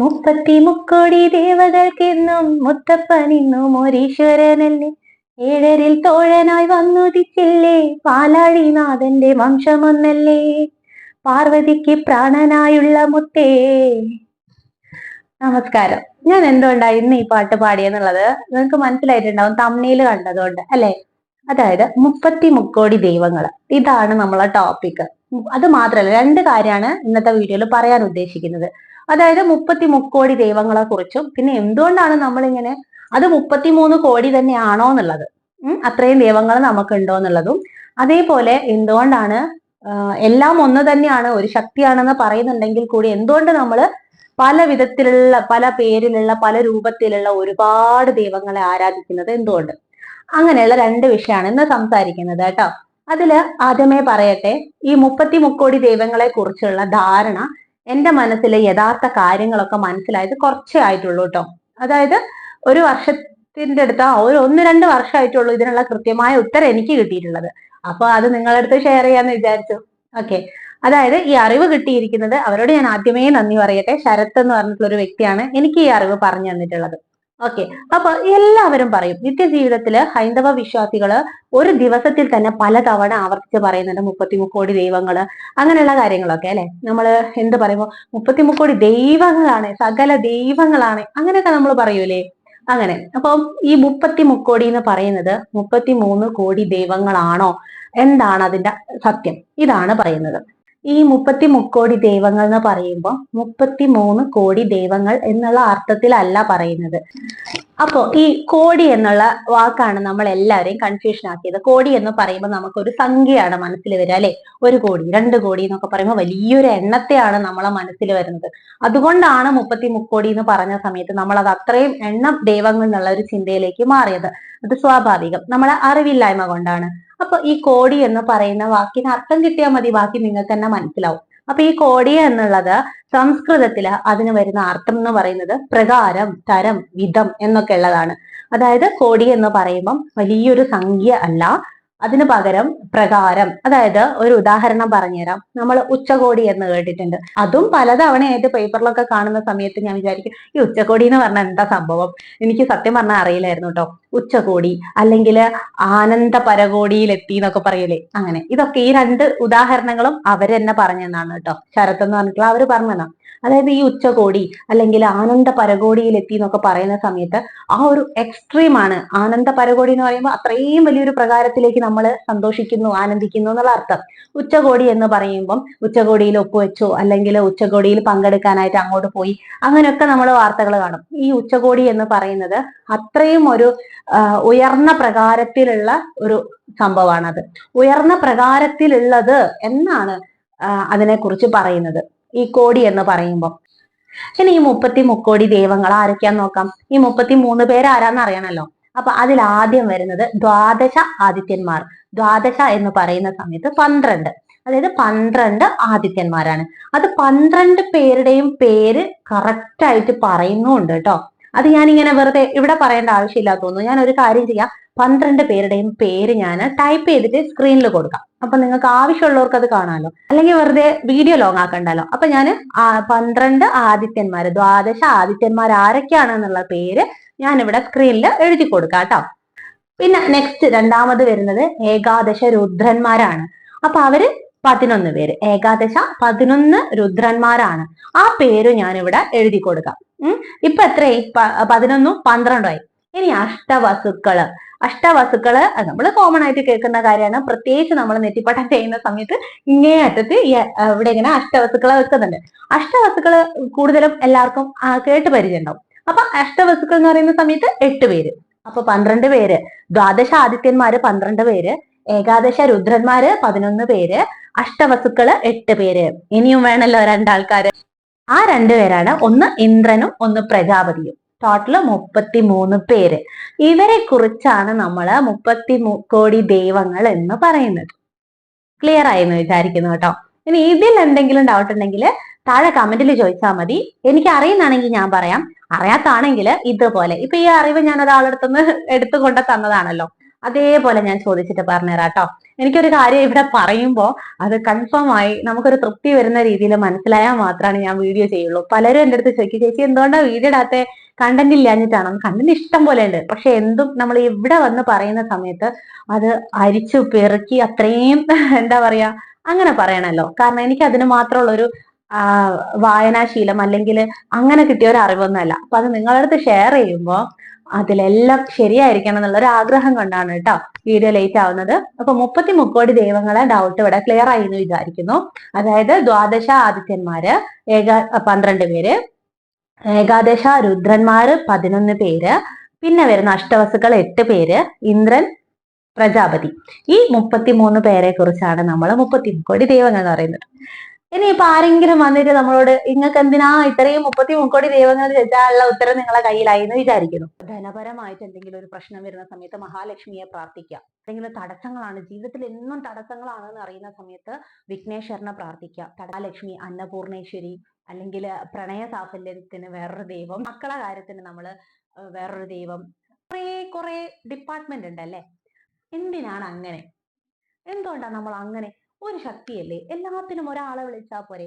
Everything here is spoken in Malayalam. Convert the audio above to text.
മുപ്പത്തി മുക്കോടി ദേവതൾക്കെന്നും മുത്തപ്പനിന്നും ഒരീശ്വരനല്ലേ? ഏഴരിൽ തോഴനായി വന്നുദിച്ചില്ലേ? പാലാഴിനാഥന്റെ വംശമൊന്നല്ലേ? പാർവതിക്ക് പ്രാണനായുള്ള മുത്തേ. നമസ്കാരം. ഞാൻ എന്തുകൊണ്ടാ ഇന്ന് ഈ പാട്ട് പാടിയെന്നുള്ളത്? നിങ്ങൾക്ക് മനസ്സിലായിട്ടുണ്ടാവും തമ്മിയിൽ കണ്ടതുകൊണ്ട് അല്ലെ? അതായത് മുപ്പത്തി മുക്കോടി ദൈവങ്ങൾ ഇതാണ് നമ്മളെ ടോപ്പിക് അത് മാത്രമല്ല രണ്ട് കാര്യമാണ് ഇന്നത്തെ വീഡിയോയിൽ പറയാൻ ഉദ്ദേശിക്കുന്നത്. അതായത് മുപ്പത്തി മുക്കോടി ദൈവങ്ങളെ കുറിച്ചും പിന്നെ എന്തുകൊണ്ടാണ് നമ്മളിങ്ങനെ അത് മുപ്പത്തിമൂന്ന് കോടി തന്നെയാണോ എന്നുള്ളത്. അത്രയും ദൈവങ്ങൾ നമുക്കുണ്ടോ എന്നുള്ളതും അതേപോലെ എന്തുകൊണ്ടാണ് എല്ലാം ഒന്ന് തന്നെയാണ് ഒരു ശക്തിയാണെന്ന് പറയുന്നുണ്ടെങ്കിൽ കൂടി എന്തുകൊണ്ട് നമ്മൾ പല വിധത്തിലുള്ള പല പേരിലുള്ള പല രൂപത്തിലുള്ള ഒരുപാട് ദൈവങ്ങളെ ആരാധിക്കുന്നത് എന്തുകൊണ്ട്? അങ്ങനെയുള്ള രണ്ട് വിഷയമാണ് ഇന്ന് സംസാരിക്കുന്നത് കേട്ടോ. അതിൽ ആദ്യമേ പറയട്ടെ ഈ മുപ്പത്തി മുക്കോടി ദൈവങ്ങളെ കുറിച്ചുള്ള ധാരണ എന്റെ മനസ്സിലെ യഥാർത്ഥ കാര്യങ്ങളൊക്കെ മനസ്സിലായത് കുറച്ചേ ആയിട്ടുള്ളൂ കേട്ടോ അതായത് ഒരു വർഷത്തിന്റെ അടുത്ത് ഒരു ഒന്ന് രണ്ട് വർഷമായിട്ടുള്ളൂ ഇതിനുള്ള കൃത്യമായ ഉത്തരം എനിക്ക് കിട്ടിയിട്ടുള്ളത്. അപ്പൊ അത് നിങ്ങളുടെ അടുത്ത് ഷെയർ ചെയ്യാന്ന് വിചാരിച്ചു. ഓക്കെ അതായത് ഈ അറിവ് കിട്ടിയിരിക്കുന്നത് അവരോട് ഞാൻ ആദ്യമേ നന്ദി പറയട്ടെ. ശരത് എന്ന് പറഞ്ഞിട്ടുള്ള ഒരു വ്യക്തിയാണ് എനിക്ക് ഈ അറിവ് പറഞ്ഞു തന്നിട്ടുള്ളത്. ഓക്കെ അപ്പൊ എല്ലാവരും പറയും നിത്യജീവിതത്തിൽ ഹൈന്ദവ വിശ്വാസികൾ ഒരു ദിവസത്തിൽ തന്നെ പലതവണ ആവർത്തിച്ച് പറയുന്നുണ്ട് മുപ്പത്തി മുക്കോടി ദൈവങ്ങൾ അങ്ങനെയുള്ള കാര്യങ്ങളൊക്കെ അല്ലെ? നമ്മൾ എന്ത് പറയുമ്പോ മുപ്പത്തി മുക്കോടി ദൈവങ്ങളാണ് സകല ദൈവങ്ങളാണ് അങ്ങനെയൊക്കെ നമ്മൾ പറയൂലേ? അങ്ങനെ. അപ്പം ഈ മുപ്പത്തി മുക്കോടി എന്ന് പറയുന്നത് മുപ്പത്തി മൂന്ന് കോടി ദൈവങ്ങളാണോ? എന്താണ് അതിന്റെ സത്യം? ഇതാണ് പറയുന്നത്. ഈ മുപ്പത്തി മുക്കോടി ദൈവങ്ങൾ എന്ന് പറയുമ്പോൾ മുപ്പത്തി മൂന്ന് കോടി ദൈവങ്ങൾ എന്നുള്ള അർത്ഥത്തിലല്ല പറയുന്നത്. അപ്പോ ഈ കോടി എന്നുള്ള വാക്കാണ് നമ്മൾ എല്ലാവരെയും കൺഫ്യൂഷൻ ആക്കിയത്. കോടി എന്ന് പറയുമ്പോൾ നമുക്കൊരു സംഖ്യയാണ് മനസ്സിൽ വരിക അല്ലെ? ഒരു കോടി രണ്ട് കോടി എന്നൊക്കെ പറയുമ്പോൾ വലിയൊരു എണ്ണത്തെയാണ് നമ്മളെ മനസ്സിൽ വരുന്നത്. അതുകൊണ്ടാണ് മുപ്പത്തി മുക്കോടി എന്ന് പറഞ്ഞ സമയത്ത് നമ്മൾ അത് അത്രയും എണ്ണം ദൈവങ്ങൾ എന്നുള്ള ഒരു ചിന്തയിലേക്ക് മാറിയത്. അത് സ്വാഭാവികം. നമ്മളെ അറിവില്ലായ്മ കൊണ്ടാണ്. അപ്പൊ ഈ കോടി എന്ന് പറയുന്ന വാക്കിന് അർത്ഥം കിട്ടിയാൽ മതി. ബാക്കി നിങ്ങൾക്ക് തന്നെ മനസ്സിലാവും. അപ്പൊ ഈ കോടിയ എന്നുള്ളത് സംസ്കൃതത്തിൽ അതിന് വരുന്ന അർത്ഥം എന്ന് പറയുന്നത് പ്രകാരം തരം വിധം എന്നൊക്കെ ഉള്ളതാണ്. അതായത് കോടി എന്ന് പറയുമ്പം വലിയൊരു സംഖ്യ അല്ല. അതിന് പകരം പ്രകാരം അതായത് ഒരു ഉദാഹരണം പറഞ്ഞുതരാം. നമ്മൾ ഉച്ചകോടി എന്ന് കേട്ടിട്ടുണ്ട്. അതും പലതവണ പലതവണയായിട്ട് പേപ്പറിലൊക്കെ കാണുന്ന സമയത്ത് ഞാൻ വിചാരിക്കും ഈ ഉച്ചകോടി എന്ന് പറഞ്ഞാൽ എന്താ സംഭവം? എനിക്ക് സത്യം പറഞ്ഞാൽ അറിയില്ലായിരുന്നു കേട്ടോ. ഉച്ചകോടി അല്ലെങ്കിൽ ആനന്ദ പരകോടിയിൽ എത്തി എന്നൊക്കെ പറയലേ. അങ്ങനെ. ഇതൊക്കെ ഈ രണ്ട് ഉദാഹരണങ്ങളും അവർ തന്നെ പറഞ്ഞെന്നാണ് കേട്ടോ. ശരത്ത് എന്ന് പറഞ്ഞിട്ടുള്ള അവർ പറഞ്ഞതാണ് അതായത് ഈ ഉച്ചകോടി അല്ലെങ്കിൽ ആനന്ദ പരകോടിയിൽ എത്തി എന്നൊക്കെ പറയുന്ന സമയത്ത് ആ ഒരു എക്സ്ട്രീം ആണ്. ആനന്ദ പരകോടി എന്ന് പറയുമ്പോൾ അത്രയും വലിയൊരു പ്രകാരത്തിലേക്ക് നമ്മൾ സന്തോഷിക്കുന്നു ആനന്ദിക്കുന്നു എന്നുള്ള അർത്ഥം. ഉച്ചകോടി എന്ന് പറയുമ്പം ഉച്ചകോടിയിൽ ഒപ്പുവെച്ചോ അല്ലെങ്കിൽ ഉച്ചകോടിയിൽ പങ്കെടുക്കാനായിട്ട് അങ്ങോട്ട് പോയി അങ്ങനെയൊക്കെ നമ്മൾ വാർത്തകൾ കാണും. ഈ ഉച്ചകോടി എന്ന് പറയുന്നത് അത്രയും ഒരു ഉയർന്ന പ്രകാരത്തിലുള്ള ഒരു സംഭവമാണത്. ഉയർന്ന പ്രകാരത്തിലുള്ളത് എന്നാണ് അതിനെക്കുറിച്ച് പറയുന്നത്. ഈ കോടി എന്ന് പറയുമ്പോൾ ഇനി ഈ മുപ്പത്തി മുക്കോടി ദൈവങ്ങൾ ആരൊക്കെയാന്ന് നോക്കാം. ഈ മുപ്പത്തി മൂന്ന് പേര് ആരാന്ന് അറിയണല്ലോ? അപ്പൊ അതിൽ ആദ്യം വരുന്നത് ദ്വാദശ ആദിത്യന്മാർ. ദ്വാദശ എന്ന് പറയുന്ന സമയത്ത് പന്ത്രണ്ട്. അതായത് പന്ത്രണ്ട് ആദിത്യന്മാരാണ്. അത് പന്ത്രണ്ട് പേരുടെയും പേര് കറക്റ്റ് ആയിട്ട് പറയുന്നുണ്ട് കേട്ടോ. അത് ഞാൻ ഇങ്ങനെ വെറുതെ ഇവിടെ പറയേണ്ട ആവശ്യമില്ല തോന്നുന്നു. ഞാൻ ഒരു കാര്യം ചെയ്യാം. പന്ത്രണ്ട് പേരുടെയും പേര് ഞാൻ ടൈപ്പ് ചെയ്തിട്ട് സ്ക്രീനിൽ കൊടുക്കാം. അപ്പൊ നിങ്ങൾക്ക് ആവശ്യമുള്ളവർക്ക് അത് കാണാമല്ലോ അല്ലെങ്കിൽ വെറുതെ വീഡിയോ ലോങ് ആക്കണ്ടല്ലോ. അപ്പൊ ഞാൻ പന്ത്രണ്ട് ആദിത്യന്മാര് ദ്വാദശ ആദിത്യന്മാർ ആരൊക്കെയാണെന്നുള്ള പേര് ഞാൻ ഇവിടെ സ്ക്രീനിൽ എഴുതി കൊടുക്കാം കേട്ടോ പിന്നെ നെക്സ്റ്റ് രണ്ടാമത് വരുന്നത് ഏകാദശ രുദ്രന്മാരാണ്. അപ്പൊ അവർ പതിനൊന്ന് പേര്. ഏകാദശ പതിനൊന്ന് രുദ്രന്മാരാണ്. ആ പേര് ഞാൻ ഇവിടെ എഴുതി കൊടുക്കാം. ഉം. ഇപ്പൊ എത്രയായി? പതിനൊന്നും പന്ത്രണ്ടായി. ഇനി അഷ്ടവസുക്കൾ. അഷ്ടവസുക്കൾ നമ്മൾ കോമൺ ആയിട്ട് കേൾക്കുന്ന കാര്യമാണ്. പ്രത്യേകിച്ച് നമ്മൾ നെറ്റിപ്പട്ടം ചെയ്യുന്ന സമയത്ത് ഇങ്ങേ അറ്റത്ത് ഇവിടെ ഇങ്ങനെ അഷ്ടവസുക്കളെ വെക്കുന്നുണ്ട്. അഷ്ടവസുക്കൾ കൂടുതലും എല്ലാവർക്കും കേട്ട് പരിചയം ഉണ്ടാവും അപ്പൊ അഷ്ടവസുക്കൾ എന്ന് പറയുന്ന സമയത്ത് എട്ട് പേര്. അപ്പൊ പന്ത്രണ്ട് പേര്. ദ്വാദശ ആദിത്യന്മാര് പന്ത്രണ്ട് പേര്. ഏകാദശ രുദ്രന്മാര് പതിനൊന്ന് പേര്. അഷ്ടവസുക്കൾ എട്ട് പേര്. ഇനിയും വേണല്ലോ രണ്ടാൾക്കാര്. ആ രണ്ടു പേരാണ് ഒന്ന് ഇന്ദ്രനും ഒന്ന് പ്രജാപതിയും. ടോട്ടൽ മുപ്പത്തി മൂന്ന് പേര്. ഇവരെ കുറിച്ചാണ് നമ്മൾ മുപ്പത്തി കോടി ദൈവങ്ങൾ എന്ന് പറയുന്നത്. ക്ലിയർ ആയെന്ന് വിചാരിക്കുന്നു കേട്ടോ. ഇനി ഇതിൽ എന്തെങ്കിലും ഡൗട്ട് ഉണ്ടെങ്കിൽ താഴെ കമന്റിൽ ചോദിച്ചാൽ മതി. എനിക്ക് അറിയുന്നാണെങ്കിൽ ഞാൻ പറയാം. അറിയാത്താണെങ്കിൽ ഇതുപോലെ. ഇപ്പൊ ഈ അറിവ് ഞാൻ ഒരാളടുത്തുനിന്ന് എടുത്തു എടുത്തുകൊണ്ട് തന്നതാണല്ലോ. അതേപോലെ ഞാൻ ചോദിച്ചിട്ട് പറഞ്ഞുതരാം കേട്ടോ എനിക്കൊരു കാര്യം ഇവിടെ പറയുമ്പോൾ അത് കൺഫേം ആയി നമുക്കൊരു തൃപ്തി വരുന്ന രീതിയിൽ മനസ്സിലായാൽ മാത്രമാണ് ഞാൻ വീഡിയോ ചെയ്യുള്ളൂ. പലരും എന്റെ അടുത്ത് ചോദിക്കും ചേച്ചി എന്തുകൊണ്ടാണ് വീഡിയോ ഇടാത്ത? കണ്ടന്റ് ഇല്ലാഞ്ഞിട്ടാണ്? കണ്ടന്റ് ഇഷ്ടം പോലെ ഉണ്ട്. പക്ഷെ എന്തും നമ്മൾ ഇവിടെ വന്ന് പറയുന്ന സമയത്ത് അത് അരിച്ചു പെറുക്കി അത്രയും എന്താ പറയാ അങ്ങനെ പറയണല്ലോ. കാരണം എനിക്ക് അതിന് മാത്രമുള്ള ഒരു വായനാശീലം അല്ലെങ്കിൽ അങ്ങനെ കിട്ടിയ ഒരു അറിവൊന്നുമല്ല അപ്പൊ അത് നിങ്ങളുടെ അടുത്ത് ഷെയർ ചെയ്യുമ്പോൾ അതിലെല്ലാം ശരിയായിരിക്കണം എന്നുള്ള ഒരു ആഗ്രഹം കൊണ്ടാണ് കേട്ടോ വീഡിയോ ലേറ്റ് ആവുന്നത്. അപ്പൊ മുപ്പത്തി മുക്കോടി ദൈവങ്ങളെ ഡൗട്ട് ഇവിടെ ക്ലിയർ ആയി എന്ന് വിചാരിക്കുന്നു. അതായത് ദ്വാദശ ആദിത്യന്മാര് ഏക പന്ത്രണ്ട് പേര് ഏകാദശ രുദ്രന്മാര് പതിനൊന്ന് പേര് പിന്നെ വരുന്ന അഷ്ടവസുക്കൾ എട്ട് പേര് ഇന്ദ്രൻ പ്രജാപതി. ഈ മുപ്പത്തിമൂന്ന് പേരെ കുറിച്ചാണ് നമ്മൾ മുപ്പത്തി മുക്കോടി ദൈവങ്ങൾ എന്ന് പറയുന്നത്. ഇനിയിപ്പൊ ആരെങ്കിലും വന്നിട്ട് നമ്മളോട് നിങ്ങൾക്ക് എന്തിനാ ഇത്രയും മുപ്പത്തി മുക്കോടി ദൈവങ്ങൾ ചോദിച്ചാലുള്ള ഉത്തരം നിങ്ങളെ കയ്യിലായി എന്ന് വിചാരിക്കുന്നു? ധനപരമായിട്ട് എന്തെങ്കിലും ഒരു പ്രശ്നം വരുന്ന സമയത്ത് മഹാലക്ഷ്മിയെ പ്രാർത്ഥിക്കുക. എന്തെങ്കിലും തടസ്സങ്ങളാണ് ജീവിതത്തിൽ എന്നും തടസ്സങ്ങളാണെന്ന് അറിയുന്ന സമയത്ത് വിഘ്നേശ്വരനെ പ്രാർത്ഥിക്കുക. തടാലക്ഷ്മി അന്നപൂർണേശ്വരി അല്ലെങ്കിൽ പ്രണയ സാഫല്യത്തിന് വേറൊരു ദൈവം മക്കളെ കാര്യത്തിന് നമ്മൾ വേറൊരു ദൈവം കുറേ കുറേ ഡിപ്പാർട്ട്മെന്റ് ഉണ്ട് ഉണ്ടല്ലേ? എന്തിനാണ് അങ്ങനെ? എന്തുകൊണ്ടാണ് നമ്മൾ അങ്ങനെ? ഒരു ശക്തിയല്ലേ? എല്ലാത്തിനും ഒരാളെ വിളിച്ചാൽ പോരെ?